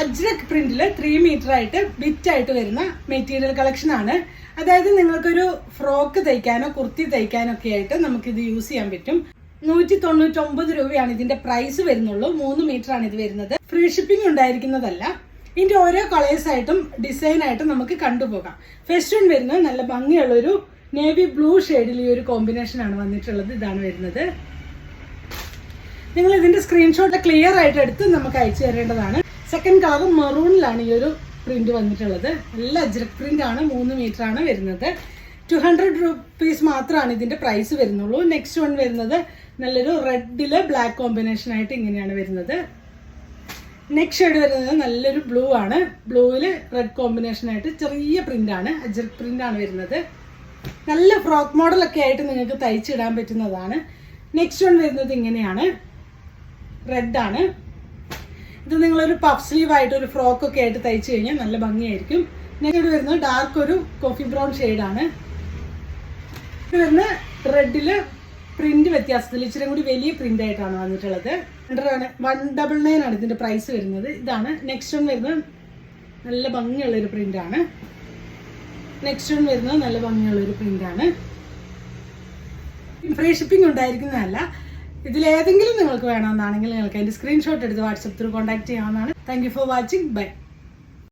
അജ്രക് പ്രിന്റിൽ three metre ആയിട്ട് bit ആയിട്ട് വരുന്ന മെറ്റീരിയൽ കളക്ഷൻ ആണ്. അതായത് നിങ്ങൾക്കൊരു ഫ്രോക്ക് തയ്ക്കാനോ കുർത്തി തയ്ക്കാനോ ഒക്കെ ആയിട്ട് നമുക്കിത് യൂസ് ചെയ്യാൻ പറ്റും. നൂറ്റി തൊണ്ണൂറ്റൊമ്പത് രൂപയാണ് ഇതിന്റെ പ്രൈസ് വരുന്നുള്ളൂ. മൂന്ന് മീറ്റർ ആണ് ഇത് വരുന്നത്. ഫ്രീ ഷിപ്പിംഗ് ഉണ്ടായിരിക്കുന്നതല്ല. ഇതിന്റെ ഓരോ കളേഴ്സ് ആയിട്ടും ഡിസൈൻ ആയിട്ടും നമുക്ക് കണ്ടുപോകാം. ഫെസ്റ്റൂൺ വരുന്നത് നല്ല ഭംഗിയുള്ള ഒരു നേവി ബ്ലൂ ഷെയ്ഡിൽ ഈ ഒരു കോമ്പിനേഷൻ ആണ് വന്നിട്ടുള്ളത്. ഇതാണ് വരുന്നത്. നിങ്ങൾ ഇതിന്റെ സ്ക്രീൻഷോട്ട് ക്ലിയർ ആയിട്ട് എടുത്ത് നമുക്ക് അയച്ചു തരേണ്ടതാണ്. സെക്കൻഡ് കളർ മെറൂണിലാണ് ഈ ഒരു പ്രിന്റ് വന്നിട്ടുള്ളത്. നല്ല അജ്രക് പ്രിന്റ് ആണ് മൂന്ന് മീറ്റർ ആണ് വരുന്നത്. ടു ഹൺഡ്രഡ് റുപ്പീസ് മാത്രമാണ് ഇതിന്റെ പ്രൈസ് വരുന്നുള്ളൂ. നെക്സ്റ്റ് വൺ വരുന്നത് നല്ലൊരു റെഡിൽ ബ്ലാക്ക് കോമ്പിനേഷൻ ആയിട്ട് ഇങ്ങനെയാണ് വരുന്നത്. നെക്സ്റ്റ് ഷെയ്ഡ് വരുന്നത് നല്ലൊരു ബ്ലൂ ആണ്. ബ്ലൂവിൽ റെഡ് കോമ്പിനേഷൻ ആയിട്ട് ചെറിയ പ്രിന്റ് ആണ് അജ്രക് പ്രിന്റ് ആണ് വരുന്നത്. നല്ല ഫ്രോക്ക് മോഡലൊക്കെ ആയിട്ട് നിങ്ങൾക്ക് തയ്ച്ചിടാൻ പറ്റുന്നതാണ്. നെക്സ്റ്റ് വൺ വരുന്നത് ഇങ്ങനെയാണ്. റെഡ് ആണ്. ഇത് നിങ്ങളൊരു പഫ് സ്ലീവ് ആയിട്ട് ഒരു ഫ്രോക്ക് ഒക്കെ ആയിട്ട് തയ്ച്ചു കഴിഞ്ഞാൽ നല്ല ഭംഗിയായിരിക്കും. നെക്സ്റ്റ് വരുന്നത് ഡാർക്ക് ഒരു കോഫി ബ്രൗൺ ആണ്. ഇത് വരുന്ന റെഡിൽ പ്രിന്റ് വ്യത്യാസത്തിൽ ഇച്ചിരി കൂടി വലിയ പ്രിന്റ് ആയിട്ടാണ് വന്നിട്ടുള്ളത്. വൺ ഡബിൾ നയൻ ആണ് ഇതിന്റെ പ്രൈസ് വരുന്നത്. ഇതാണ് നെക്സ്റ്റ് വൺ വരുന്നത് നല്ല ഭംഗിയുള്ള ഒരു പ്രിന്റ് ആണ്. നെക്സ്റ്റ് വൺ വരുന്നത് നല്ല ഭംഗിയുള്ള ഒരു പ്രിന്റ് ആണ്. ഫ്രീ ഷിപ്പിംഗ് ഉണ്ടായിരിക്കുന്നതല്ല. ഇതിലേതെങ്കിലും നിങ്ങൾക്ക് വേണമെന്നാണെങ്കിൽ നിങ്ങൾക്ക് അതിന്റെ സ്ക്രീൻഷോട്ട് എടുത്ത് വാട്സപ്പ് ത്രൂ കോൺടാക്ട് ചെയ്യാവുന്നതാണ്. Thank you for watching bye